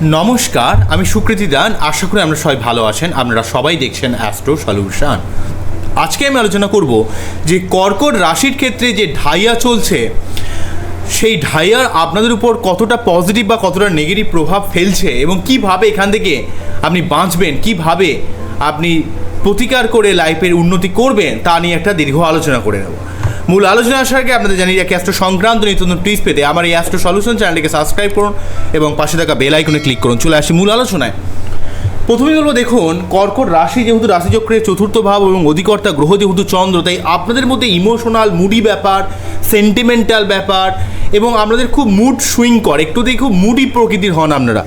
নমস্কার, আমি সুকৃতি দান। আশা করি আমরা সবাই ভালো আছেন। আপনারা সবাই দেখছেন অ্যাস্ট্রো সলিউশন আজকে আমি আলোচনা করব যে কর্কট রাশির ক্ষেত্রে যে ঢাইয়া চলছে, সেই ঢাইয়ার আপনাদের উপর কতটা পজিটিভ বা কতটা নেগেটিভ প্রভাব ফেলছে এবং কীভাবে এখান থেকে আপনি বাঁচবেন, কীভাবে আপনি প্রতিকার করে লাইফের উন্নতি করবেন, তা নিয়ে একটা দীর্ঘ আলোচনা করে নেব। মূল আলোচনা আসার আগে আপনাদের জানিয়ে রাখি অ্যাস্ট্রো সংক্রান্ত নিত্য নতুন টিপস পেতে আমার এই অ্যাস্ট্রো সলিউশন চ্যানেলটিকে সাবস্ক্রাইব করুন এবং পাশে থাকা বেল আইকনে ক্লিক করুন। চলে আসি মূল আলোচনায়। প্রথমেই বলব, দেখুন, কর্কট রাশি যেহেতু রাশিচক্রের চতুর্থ ভাব এবং অধিকর্তা গ্রহ যেহেতু চন্দ্র, তাই আপনাদের মধ্যে ইমোশনাল মুডি ব্যাপার সেন্টিমেন্টাল ব্যাপার এবং আপনাদের খুব মুড সুইং করে। একটুতেই খুব মুডি প্রকৃতির হন আপনারা।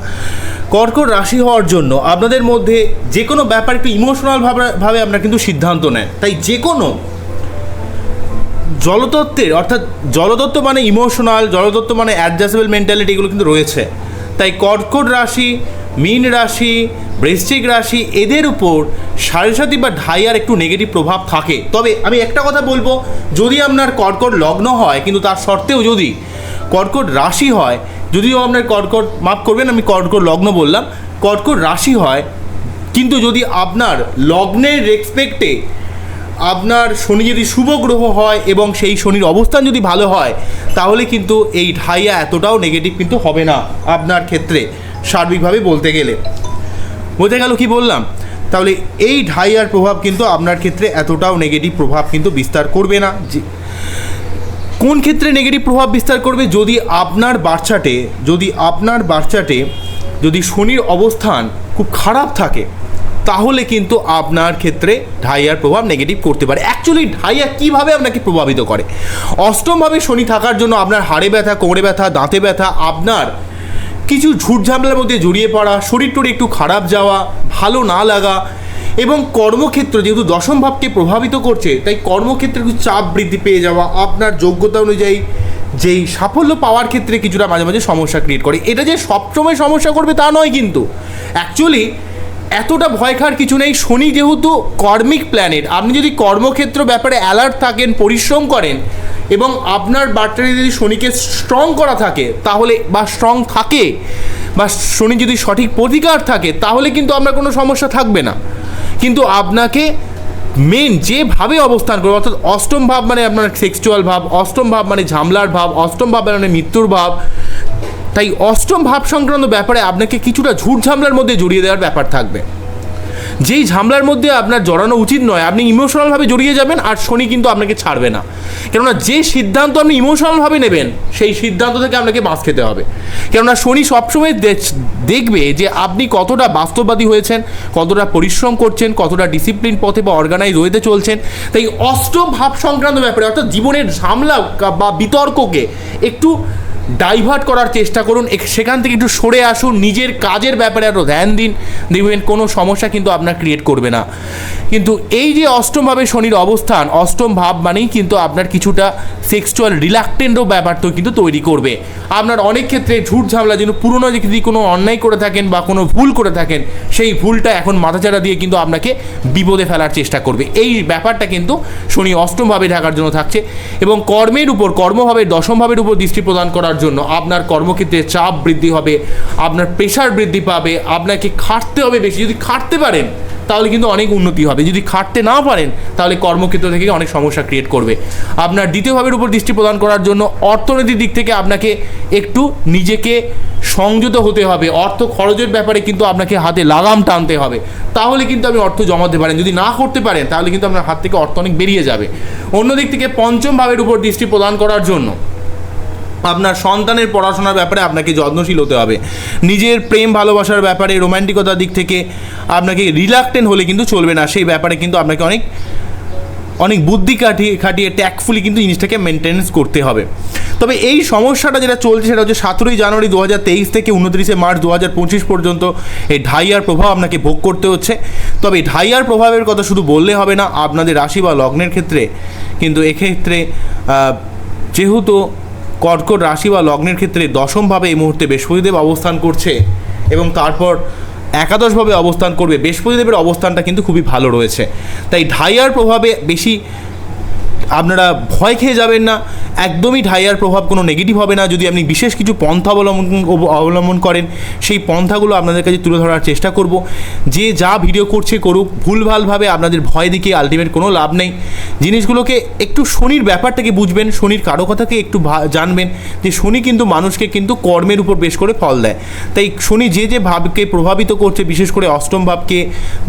কর্কট রাশি হওয়ার জন্য আপনাদের মধ্যে যে কোনো ব্যাপার একটু ইমোশনাল ভাবে আপনারা কিন্তু সিদ্ধান্ত নেন তাই যে কোনো জলতত্ত্বের, অর্থাৎ জলতত্ত্ব মানে ইমোশনাল জলতত্ত্ব মানে অ্যাডজাস্টেবল মেন্টালিটি এগুলো কিন্তু রয়েছে। তাই কর্কট রাশি, মীন রাশি, বৃশ্চিক রাশি, এদের উপর সাড়ে সাতি বা ঢাইয়ার একটু নেগেটিভ প্রভাব থাকে। তবে আমি একটা কথা বলব, যদি আপনার কর্কট লগ্ন হয়, কিন্তু তার সত্ত্বেও যদি কর্কট রাশি হয়, যদিও আপনার কর্কট, মাফ করবেন, আমি কর্কট লগ্ন বললাম, কর্কট রাশি হয়, কিন্তু যদি আপনার লগ্নের রেসপেক্টে আপনার শনি যদি শুভ গ্রহ হয় এবং সেই শনির অবস্থান যদি ভালো হয় তাহলে কিন্তু এই ঢাইয়া এতটাও নেগেটিভ কিন্তু হবে না আপনার ক্ষেত্রে সার্বিকভাবে বলতে গেলে। বোঝা গেল কি বললাম? তাহলে এই ঢাইয়ার প্রভাব কিন্তু আপনার ক্ষেত্রে এতটাও নেগেটিভ প্রভাব কিন্তু বিস্তার করবে না। যে কোন ক্ষেত্রে নেগেটিভ প্রভাব বিস্তার করবে? যদি আপনার বাচ্চাটে যদি আপনার বাচ্চাটে যদি শনির অবস্থান খুব খারাপ থাকে তাহলে কিন্তু আপনার ক্ষেত্রে ঢাইয়ার প্রভাব নেগেটিভ করতে পারে। অ্যাকচুয়ালি ঢাইয়া কীভাবে আপনাকে প্রভাবিত করে? অষ্টমভাবে শনি থাকার জন্য আপনার হাড়ে ব্যথা, কোমরে ব্যথা, দাঁতে ব্যথা, আপনার কিছু ঝুট ঝামেলার মধ্যে জড়িয়ে পড়া, শরীর টরি একটু খারাপ যাওয়া, ভালো না লাগা এবং কর্মক্ষেত্র যেহেতু দশম ভাবকে প্রভাবিত করছে, তাই কর্মক্ষেত্রে কিছু চাপ বৃদ্ধি পেয়ে যাওয়া, আপনার যোগ্যতা অনুযায়ী যেই সাফল্য পাওয়ার ক্ষেত্রে কিছুটা মাঝে মাঝে সমস্যা ক্রিয়েট করে। এটা যে সবসময় সমস্যা করবে তা নয় কিন্তু। অ্যাকচুয়ালি এতটা ভয় খাওয়ার কিছু নেই। শনি যেহেতু কর্মিক প্ল্যানেট আপনি যদি কর্মক্ষেত্র ব্যাপারে অ্যালার্ট থাকেন, পরিশ্রম করেন এবং আপনার বার্তাটি যদি শনিকে স্ট্রং করা থাকে, তাহলে বা স্ট্রং থাকে বা শনি যদি সঠিক প্রতিকার থাকে, তাহলে কিন্তু আপনার কোনো সমস্যা থাকবে না। কিন্তু আপনাকে মেন যেভাবে অবস্থান করবে, অর্থাৎ অষ্টম ভাব মানে আপনার সেক্সুয়াল ভাব, অষ্টম ভাব মানে ঝামলার ভাব, অষ্টম ভাব মানে মৃত্যুর ভাব তাই অষ্টম ভাব সংক্রান্ত ব্যাপারে আপনাকে কিছুটা ঝুট ঝামলার মধ্যে জড়িয়ে দেওয়ার ব্যাপার থাকবে। যেই ঝামলার মধ্যে আপনার জড়ানো উচিত নয়, আপনি ইমোশনালভাবে জড়িয়ে যাবেন আর শনি কিন্তু আপনাকে ছাড়বে না। কেননা যে সিদ্ধান্ত আপনি ইমোশনালভাবে নেবেন, সেই সিদ্ধান্ত থেকে আপনাকে বাঁচ খেতে হবে। কেননা শনি সবসময় দেখ- দেখবে যে আপনি কতটা বাস্তববাদী হয়েছেন, কতটা পরিশ্রম করছেন, কতটা ডিসিপ্লিন পথে বা অর্গানাইজ হয়েতে চলছেন। তাই অষ্টম ভাব সংক্রান্ত ব্যাপারে, অর্থাৎ জীবনের ঝামলা বা বিতর্ককে একটু ডাইভার্ট করার চেষ্টা করুন সেখান থেকে একটু সরে আসুন, নিজের কাজের ব্যাপারে আরও ধ্যান দিন। দেখবেন কোনো সমস্যা কিন্তু আপনার ক্রিয়েট করবে না। কিন্তু এই যে অষ্টমভাবে শনির অবস্থান, অষ্টম ভাব মানেই কিন্তু আপনার কিছুটা সেক্সুয়াল রিলাক্টেন্টও ব্যাপার তো কিন্তু তৈরি করবে। আপনার অনেক ক্ষেত্রে ঝুট ঝামেলা, যেন পুরনো যদি কোনো অন্যায় করে থাকেন বা কোনো ভুল করে থাকেন, সেই ভুলটা এখন মাথাচাড়া দিয়ে কিন্তু আপনাকে বিপদে ফেলার চেষ্টা করবে। এই ব্যাপারটা কিন্তু শনি অষ্টমভাবে ঢাকার জন্য থাকছে এবং কর্মের উপর কর্মভাবে দশমভাবের উপর দৃষ্টি প্রদান করার জন্য আপনার কর্মক্ষেত্রে চাপ বৃদ্ধি হবে, আপনার প্রেশার বৃদ্ধি পাবে, আপনাকে খাটতে হবে বেশি। যদি খাটতে পারেন তাহলে কিন্তু অনেক উন্নতি হবে। যদি খাটতে না পারেন, তাহলে কর্মক্ষেত্র থেকে অনেক সমস্যা ক্রিয়েট করবে। আপনার দ্বিতীয় ভাবের উপর দৃষ্টি প্রদান করার জন্য অর্থনীতির দিক থেকে আপনাকে একটু নিজেকে সংযত হতে হবে। অর্থ খরচের ব্যাপারে কিন্তু আপনাকে হাতে লাগাম টানতে হবে। তাহলে কিন্তু আপনি অর্থ জমাতে পারেন। যদি না করতে পারেন, তাহলে কিন্তু আপনার হাত থেকে অর্থ অনেক বেরিয়ে যাবে। অন্য দিক থেকে পঞ্চম ভাবের উপর দৃষ্টি প্রদান করার জন্য আপনার সন্তানের পড়াশোনার ব্যাপারে আপনাকে যত্নশীল হতে হবে। নিজের প্রেম ভালোবাসার ব্যাপারে রোম্যান্টিকতার দিক থেকে আপনাকে রিলাক্টেন্ট হলে কিন্তু চলবে না। সেই ব্যাপারে কিন্তু আপনাকে অনেক অনেক বুদ্ধি কাটিয়ে খাটিয়ে ট্যাকফুলি কিন্তু জিনিসটাকে মেনটেন্স করতে হবে। তবে এই সমস্যাটা যেটা চলছে সেটা হচ্ছে সতেরোই জানুয়ারি দু হাজার তেইশ থেকে উনত্রিশে মার্চ দু হাজার পঁচিশ পর্যন্ত এই ঢাইয়ার প্রভাব আপনাকে ভোগ করতে হচ্ছে। তবে ঢাইয়ার প্রভাবের কথা শুধু বললে হবে না, আপনাদের রাশি বা লগ্নের ক্ষেত্রে কিন্তু এক্ষেত্রে যেহেতু কর্কট রাশি বা লগ্নের ক্ষেত্রে দশমভাবে এই মুহূর্তে বৃহস্পতিদেব অবস্থান করছে এবং তারপর একাদশভাবে অবস্থান করবে। বৃহস্পতিদেবের অবস্থানটা কিন্তু খুবই ভালো রয়েছে। তাই ঢাইয়ার প্রভাবে বেশি আপনারা ভয় খেয়ে যাবেন না। একদমই ঢাইয়ার প্রভাব কোনো নেগেটিভ হবে না। যদি আপনি বিশেষ কিছু পন্থা অবলম্বন অবলম্বন করেন, সেই পন্থাগুলো আপনাদের কাছে তুলে ধরার চেষ্টা করব। যে যা ভিডিও করছে করুক, ভুলভালভাবে আপনাদের ভয় দেখিয়ে আলটিমেট কোনো লাভ নেই। জিনিসগুলোকে একটু শনির ব্যাপারটাকে বুঝবেন, শনির কারও কথাকে একটু জানবেন যে শনি কিন্তু মানুষকে কিন্তু কর্মের উপর বেশ করে ফল দেয়। তাই শনি যে যে ভাবকে প্রভাবিত করছে, বিশেষ করে অষ্টম ভাবকে,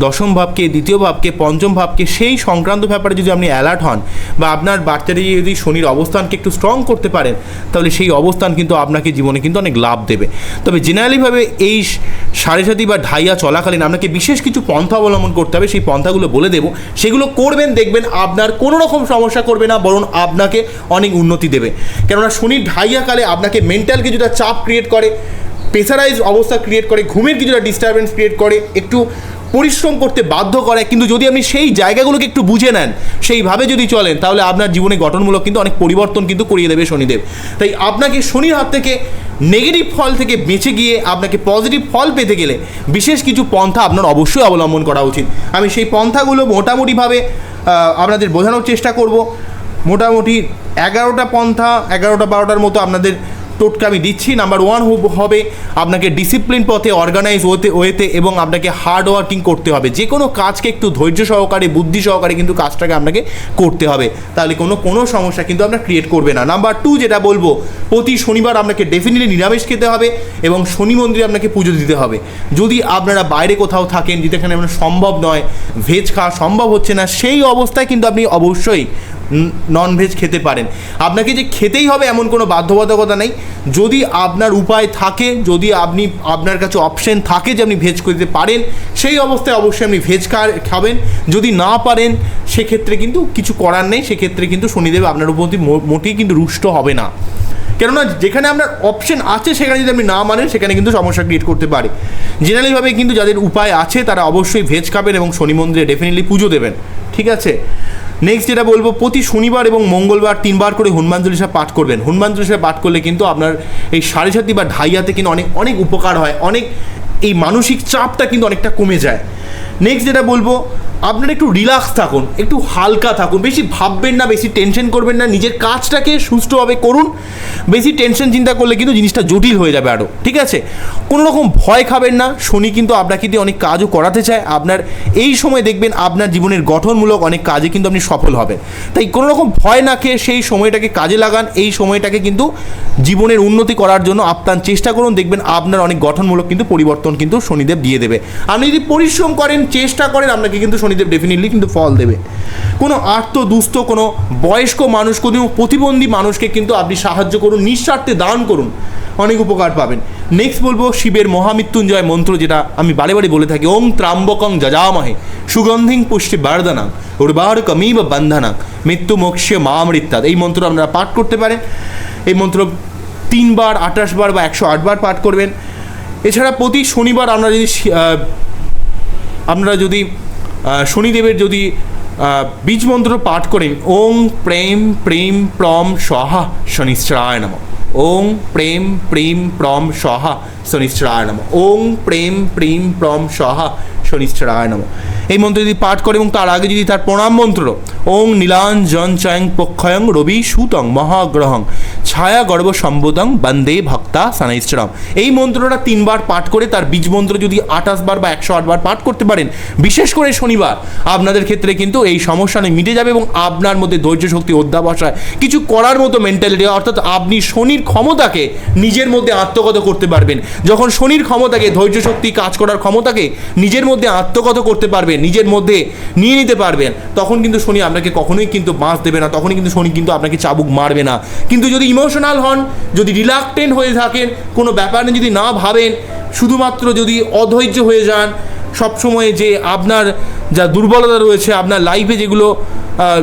দশম ভাবকে, দ্বিতীয় ভাবকে, পঞ্চম ভাবকে, সেই সংক্রান্ত ব্যাপারে যদি আপনি অ্যালার্ট হন বা আপনার বাচ্চাটি যদি শনির অবস্থানকে একটু স্ট্রং করতে পারেন, তাহলে সেই অবস্থান কিন্তু আপনাকে জীবনে কিন্তু অনেক লাভ দেবে। তবে জেনারেলিভাবে এই সাড়ে সাতি বা ঢাইয়া চলাকালীন আপনাকে বিশেষ কিছু পন্থা অবলম্বন করতে হবে, সেই পন্থাগুলো বলে দেবো। সেগুলো করবেন, দেখবেন আপনার কোনো রকম সমস্যা করবে না, বরং আপনাকে অনেক উন্নতি দেবে। কেননা শনির ঢাইয়া কালে আপনাকে মেন্টাল কিছুটা চাপ ক্রিয়েট করে প্রেসারাইজ অবস্থা ক্রিয়েট করে, ঘুমের কিছুটা ডিস্টারবেন্স ক্রিয়েট করে, একটু পরিশ্রম করতে বাধ্য করে কিন্তু যদি আপনি সেই জায়গাগুলোকে একটু বুঝে নেন, সেইভাবে যদি চলেন, তাহলে আপনার জীবনে গঠনমূলক কিন্তু অনেক পরিবর্তন কিন্তু করিয়ে দেবে শনিদেব। তাই আপনাকে শনির হাত থেকে নেগেটিভ ফল থেকে বেঁচে গিয়ে আপনাকে পজিটিভ ফল পেতে গেলে বিশেষ কিছু পন্থা আপনার অবশ্যই অবলম্বন করা উচিত। আমি সেই পন্থাগুলো মোটামুটিভাবে আপনাদের বোঝানোর চেষ্টা করব। মোটামুটি এগারোটা পন্থা, এগারোটা বারোটার মতো আপনাদের টোটকা আমি দিচ্ছি। নাম্বার ওয়ান হবে আপনাকে ডিসিপ্লিন পথে অর্গানাইজ ওতে ওয়েতে এবং আপনাকে হার্ড ওয়ার্কিং করতে হবে। যে কোনো কাজকে একটু ধৈর্য সহকারে, বুদ্ধি সহকারে কিন্তু কাজটাকে আপনাকে করতে হবে। তাহলে কোনো কোনো সমস্যা কিন্তু আপনার ক্রিয়েট করবে না। নাম্বার টু যেটা বলব, প্রতি শনিবার আপনাকে ডেফিনেটলি নিরামিষ খেতে হবে এবং শনি মন্দিরে আপনাকে পুজো দিতে হবে। যদি আপনারা বাইরে কোথাও থাকেন, যেখানে আপনার সম্ভব নয় ভেজ খাওয়া সম্ভব হচ্ছে না, সেই অবস্থায় কিন্তু আপনি অবশ্যই নন ভেজ খেতে পারেন। আপনাকে যে খেতেই হবে এমন কোনো বাধ্যবাধকতা নেই। যদি আপনার উপায় থাকে, যদি আপনি, আপনার কাছে অপশন থাকে যে আপনি ভেজ করতে পারেন, সেই অবস্থায় অবশ্যই আপনি ভেজ খাবেন। যদি না পারেন, সেক্ষেত্রে কিন্তু কিছু করার নেই। সেক্ষেত্রে কিন্তু শনিদেব আপনার উপর মোটেই কিন্তু রুষ্ট হবে না। কেননা, যেখানে আপনার অপশন আছে, সেখানে যদি আপনি না মানেন, সেখানে কিন্তু সমস্যা ক্রিয়েট করতে পারে। জেনারেলিভাবে কিন্তু যাদের উপায় আছে, তারা অবশ্যই ভেজ খাবেন এবং শনি মন্দিরে ডেফিনেটলি পুজো দেবেন। ঠিক আছে? নেক্সট যেটা বলব, প্রতি শনিবার এবং মঙ্গলবার তিনবার করে হনুমান চল্লিশা পাঠ করবেন। হনুমান চল্লিশা পাঠ করলে কিন্তু আপনার এই সাড়ে সাতি বা ঢাইয়াতে কিন্তু অনেক অনেক উপকার হয়। অনেক এই মানসিক চাপটা কিন্তু অনেকটা কমে যায়। নেক্সট যেটা বলব, আপনারা একটু রিল্যাক্স থাকুন, একটু হালকা থাকুন, বেশি ভাববেন না, বেশি টেনশন করবেন না, নিজের কাজটাকে সুষ্ঠুভাবে করুন, বেশি টেনশন চিন্তা করলে কিন্তু জিনিসটা জটিল হয়ে যাবে আরও ঠিক আছে? কোনো রকম ভয় খাবেন না, শনি কিন্তু আপনাকে দিয়ে অনেক কাজও করাতে চায়, আপনার এই সময় দেখবেন আপনার জীবনের গঠনমূলক অনেক কাজে কিন্তু আপনি সফল হবেন। তাই কোনো রকম ভয় না খেয়ে সেই সময়টাকে কাজে লাগান, এই সময়টাকে কিন্তু জীবনের উন্নতি করার জন্য আপ্রাণ চেষ্টা করুন, দেখবেন আপনার অনেক গঠনমূলক কিন্তু পরিবর্তন কিন্তু শনিদেব দিয়ে দেবে। আপনি যদি পরিশ্রম করেন, চেষ্টা করেন, আপনাকে কিন্তু শনিদেব ডেফিনেটলি কিন্তু ফল দেবে। কোনো আর্ত দুস্থ, কোনো বয়স্ক মানুষ, কোনো প্রতিবন্ধী মানুষকে কিন্তু আপনি সাহায্য করুন, নিঃস্বার্থে দান করুন। অনেক উপকার পাবেন। নেক্সট বলব, শিবের মহামৃত্যুঞ্জয় মন্ত্র যেটা আমি বারে বারে বলে থাকি ওং ত্রাম্বকং যজামহে, সুগন্ধিং পুষ্টি বার্দানাং উর্বার কমিব বন্ধনাং, মৃত্যু মোক্ষ মামৃত্যাদ এই মন্ত্র আপনারা পাঠ করতে পারেন। এই মন্ত্র তিনবার, আঠাশ বার বা একশো আটবার পাঠ করবেন। এছাড়া প্রতি শনিবার আমরা যদি আমরা যদি শনিদেবের যদি বীজ মন্ত্র পাঠ করেন ওং প্রেম প্রেম প্রম সহা শনিশ্চরায় নম। ওং প্রেম প্রেম প্রম সহা শনিশ্চরায় নম। ওং প্রেম প্রেম প্রম সহা শনিশ্চরায় নম। এই মন্ত্র যদি পাঠ করে এবং তার আগে যদি তার প্রণাম মন্ত্র, ওং নীলাঞ্জন চয়ং পক্ষয়ং রবি সুতং মহাগ্রহং ছায়া গর্ব সম্বোধং বন্দে ভক্তা সানাইশ্চরম। এই মন্ত্রটা তিনবার পাঠ করে তার বীজ মন্ত্র যদি আঠাশ বার বা একশো আটবার পাঠ করতে পারেন, বিশেষ করে শনিবার, আপনাদের ক্ষেত্রে কিন্তু এই সমস্যা মিটে যাবে এবং আপনার মধ্যে ধৈর্য শক্তি অধ্যাবসায়, কিছু করার মতো মেন্টালিটি অর্থাৎ আপনি শনির ক্ষমতাকে নিজের মধ্যে আত্মগত করতে পারবেন। যখন শনির ক্ষমতাকে, ধৈর্য শক্তি কাজ করার ক্ষমতাকে নিজের মধ্যে আত্মগত করতে পারবেন নিজের মধ্যে নিয়ে নিতে পারবেন। তখন কিন্তু শনি আপনাকে কখনোই কিন্তু বাঁচ দেবে না, তখনই কিন্তু শনি কিন্তু আপনাকে চাবুক মারবে না। কিন্তু যদি ইমোশনাল হন, যদি রিলাক্টেন্ট হয়ে থাকেন, কোনো ব্যাপার যদি না ভাবেন, শুধুমাত্র যদি অধৈর্য হয়ে যান, সবসময় যে আপনার যা দুর্বলতা রয়েছে, আপনার লাইফে যেগুলো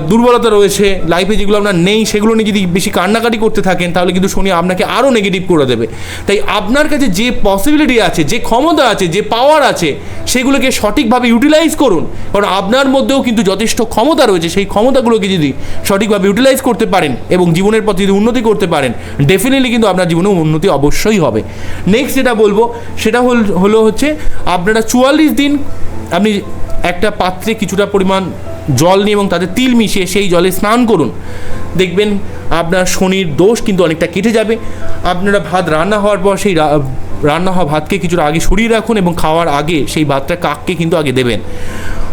দুর্বলতা রয়েছে লাইফে যেগুলো আপনার নেই, সেগুলো নিয়ে যদি বেশি কান্নাকাটি করতে থাকেন, তাহলে কিন্তু শনি আপনাকে আরও নেগেটিভ করে দেবে। তাই আপনার কাছে যে পসিবিলিটি আছে, যে ক্ষমতা আছে, যে পাওয়ার আছে, সেগুলোকে সঠিকভাবে ইউটিলাইজ করুন। কারণ আপনার মধ্যেও কিন্তু যথেষ্ট ক্ষমতা রয়েছে, সেই ক্ষমতাগুলোকে যদি সঠিকভাবে ইউটিলাইজ করতে পারেন এবং জীবনের পথে যদি উন্নতি করতে পারেন ডেফিনেটলি কিন্তু আপনার জীবনে উন্নতি অবশ্যই হবে। নেক্সট যেটা বলব, সেটা হল, হলো হচ্ছে আপনারা চুয়াল্লিশ দিন আপনি একটা পাত্রে কিছুটা পরিমাণ জল নিয়ে এবং তাতে তিল মিশিয়ে সেই জলে স্নান করুন। দেখবেন আপনার শনির দোষ কিন্তু অনেকটা কেটে যাবে। আপনারা ভাত রান্না হওয়ার পর সেই রান্না হওয়া ভাতকে কিছুটা আগে সরিয়ে রাখুন এবং খাওয়ার আগে সেই ভাতটা কাককে কিন্তু আগে দেবেন।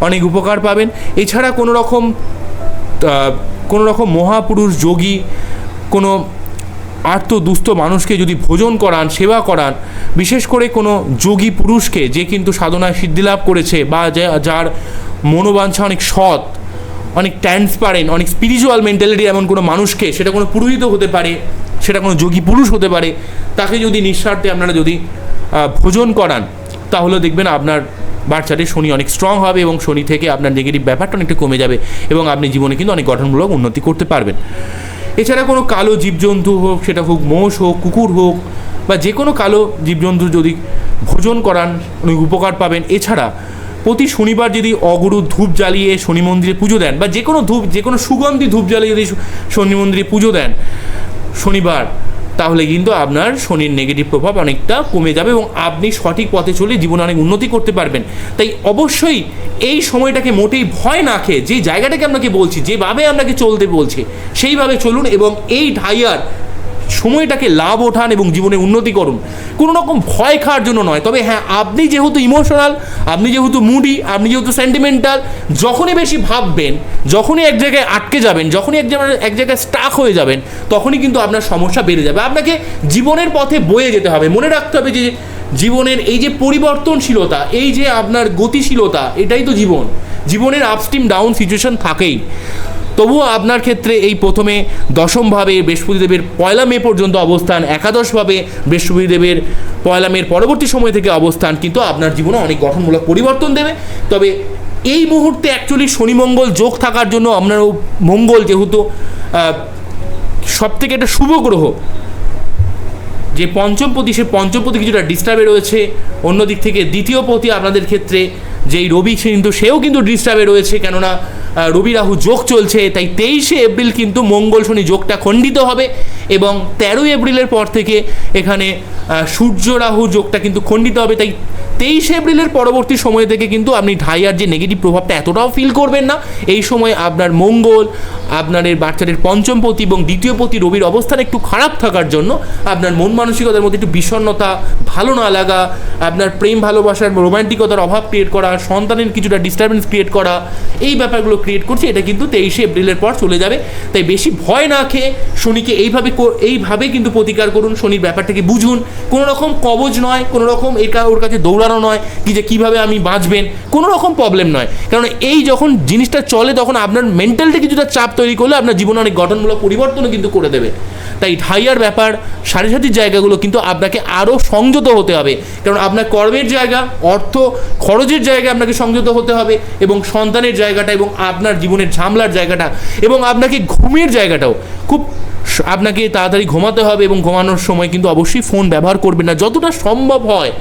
অনেক উপকার পাবেন। এছাড়া কোনো রকম কোনো রকম মহাপুরুষ, যোগী, কোনো আর্ত, দুস্থ মানুষকে যদি ভোজন করান, সেবা করান, বিশেষ করে কোনো যোগী পুরুষকে যে কিন্তু সাধনায় সিদ্ধিলাভ করেছে বা যার মনোবাঞ্ছা, অনেক সৎ, অনেক ট্রান্সপারেন্ট অনেক স্পিরিচুয়াল মেন্টালিটি এমন কোনো মানুষকে, সেটা কোনো পুরোহিত হতে পারে, সেটা কোনো যোগী পুরুষ হতে পারে, তাকে যদি নিঃস্বার্থে আপনারা যদি ভোজন করান, তাহলে দেখবেন আপনার বাচ্চাটির শনি অনেক স্ট্রং হবে এবং শনি থেকে আপনার নেগেটিভ ব্যাপারটা অনেকটা কমে যাবে এবং আপনি জীবনে কিন্তু অনেক গঠনমূলক উন্নতি করতে পারবেন। এছাড়া কোনো কালো জীবজন্তু হোক, সেটা হোক মোষ হোক, কুকুর হোক, বা যে কোনো কালো জীবজন্তু যদি ভোজন করান, অনেক উপকার পাবেন। এছাড়া প্রতি শনিবার যদি অগুরু ধূপ জ্বালিয়ে শনি মন্দিরে পুজো দেন, বা যে কোনো ধূপ যে কোনো সুগন্ধি ধূপ জ্বালিয়ে যদি শনি মন্দিরে পুজো দেন শনিবার, তাহলে কিন্তু আপনার শনির নেগেটিভ প্রভাব অনেকটা কমে যাবে এবং আপনি সঠিক পথে চলে জীবনে অনেক উন্নতি করতে পারবেন। তাই অবশ্যই এই সময়টাকে মোটেই ভয় না খেয়ে, যে জায়গাটাকে আপনাকে বলছি, যেভাবে আপনাকে চলতে বলছে, সেইভাবে চলুন এবং এই ঢাইয়ার সময়টাকে লাভ ওঠান এবং জীবনে উন্নতি করুন। কোনো রকম ভয় খাওয়ার জন্য নয়। তবে হ্যাঁ আপনি যেহেতু ইমোশনাল আপনি যেহেতু মুডি আপনি যেহেতু সেন্টিমেন্টাল যখনই বেশি ভাববেন, যখনই এক জায়গায় আটকে যাবেন, যখনই এক জায়গায় এক জায়গায় স্টাক হয়ে যাবেন, তখনই কিন্তু আপনার সমস্যা বেড়ে যাবে। আপনাকে জীবনের পথে বয়ে যেতে হবে। মনে রাখতে হবে যে জীবনের এই যে পরিবর্তনশীলতা, এই যে আপনার গতিশীলতা, এটাই তো জীবন। জীবনের আপস্টিম ডাউন সিচুয়েশন থাকেই। তবুও আপনার ক্ষেত্রে এই প্রথমে দশমভাবে বৃহস্পতিদেবের পয়লা মে পর্যন্ত অবস্থান, একাদশভাবে বৃহস্পতিদেবের পয়লা মের পরবর্তী সময় থেকে অবস্থান, কিন্তু আপনার জীবনে অনেক গঠনমূলক পরিবর্তন দেবে। তবে এই মুহূর্তে অ্যাকচুয়ালি শনি মঙ্গল যোগ থাকার জন্য আপনার মঙ্গল যেহেতু সব থেকে একটা শুভ গ্রহ যে পঞ্চম পতি, সে পঞ্চম পতি কিছুটা ডিস্টার্বে রয়েছে। অন্যদিক থেকে দ্বিতীয় পতি আপনাদের ক্ষেত্রে যেই রবি কিন্তু, সেও কিন্তু ডিস্টার্বে রয়েছে। কেননা রবি রাহু যোগ চলছে, তাই তেইশে এপ্রিল কিন্তু মঙ্গল শনি যোগটা খণ্ডিত হবে এবং তেরোই এপ্রিলের পর থেকে এখানে সূর্য রাহু যোগটা কিন্তু খণ্ডিত হবে। তাই তেইশে এপ্রিলের পরবর্তী সময় থেকে কিন্তু আপনি ঢাইয়ার যে নেগেটিভ প্রভাবটা এতটাও ফিল করবেন না। এই সময় আপনার মঙ্গল, আপনার এই বাচ্চাদের পঞ্চম পতি এবং দ্বিতীয় পতি রবির অবস্থান একটু খারাপ থাকার জন্য আপনার মন মানসিকতার মধ্যে একটু বিষণ্ণতা, ভালো না লাগা, আপনার প্রেম ভালোবাসার রোমান্টিকতার অভাব ক্রিয়েট করা, সন্তানের কিছুটা ডিস্টারবেন্স ক্রিয়েট করা, এই ব্যাপারগুলো ক্রিয়েট করছে, এটা কিন্তু তেইশে এপ্রিলের পর চলে যাবে। তাই বেশি ভয় না খেয়ে শনিকে এইভাবে এইভাবে কিন্তু প্রতিকার করুন, শনির ব্যাপারটাকে বুঝুন। কোনো রকম কবজ নয়, কোনো রকম এর কা- ওর কাছে দৌড়ানো নয়, কি যে কীভাবে আমি বাঁচবেন, কোনো রকম প্রবলেম নয়। কারণ এই যখন জিনিসটা চলে, তখন আপনার মেন্টালিটি কিছুটা চাপ তৈরি করলে আপনার জীবনে অনেক গঠনমূলক পরিবর্তনও কিন্তু করে দেবে। তাই হাইয়ার ব্যাপার সাড়ে সাতির জায়গাগুলো কিন্তু আপনাকে আরও সংযত হতে হবে। কারণ আপনার কর্মের জায়গা, অর্থ, খরচের জায়গায় আপনাকে সংযত হতে হবে এবং সন্তানের জায়গাটা এবং আপনার জীবনের ঝামলার জায়গাটা এবং আপনাকে ঘুমের জায়গাটাও। খুব আপনাকে তাড়াতাড়ি ঘুমাতে হবে এবং ঘুমানোর সময় কিন্তু অবশ্যই ফোন ব্যবহার করবেন না। যতটা সম্ভব হয়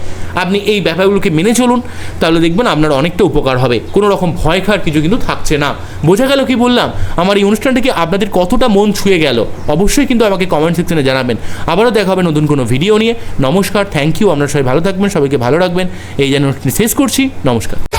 আপনি এই ব্যাপারগুলোকে মেনে চলুন, তাহলে দেখবেন আপনার অনেকটা উপকার হবে। কোনো রকম ভয় খাওয়ার কিছু কিন্তু থাকছে না। বোঝা গেল কি বললাম? আমার এই অনুষ্ঠানটিকে আপনাদের কতটা মন ছুঁয়ে গেল? অবশ্যই কিন্তু আমাকে কমেন্ট সেকশনে জানাবেন। আবারও দেখা হবে নতুন কোনো ভিডিও নিয়ে। নমস্কার থ্যাংক ইউ আপনারা সবাই ভালো থাকবেন, সবাইকে ভালো রাখবেন। এই যেন শেষ করছি। নমস্কার।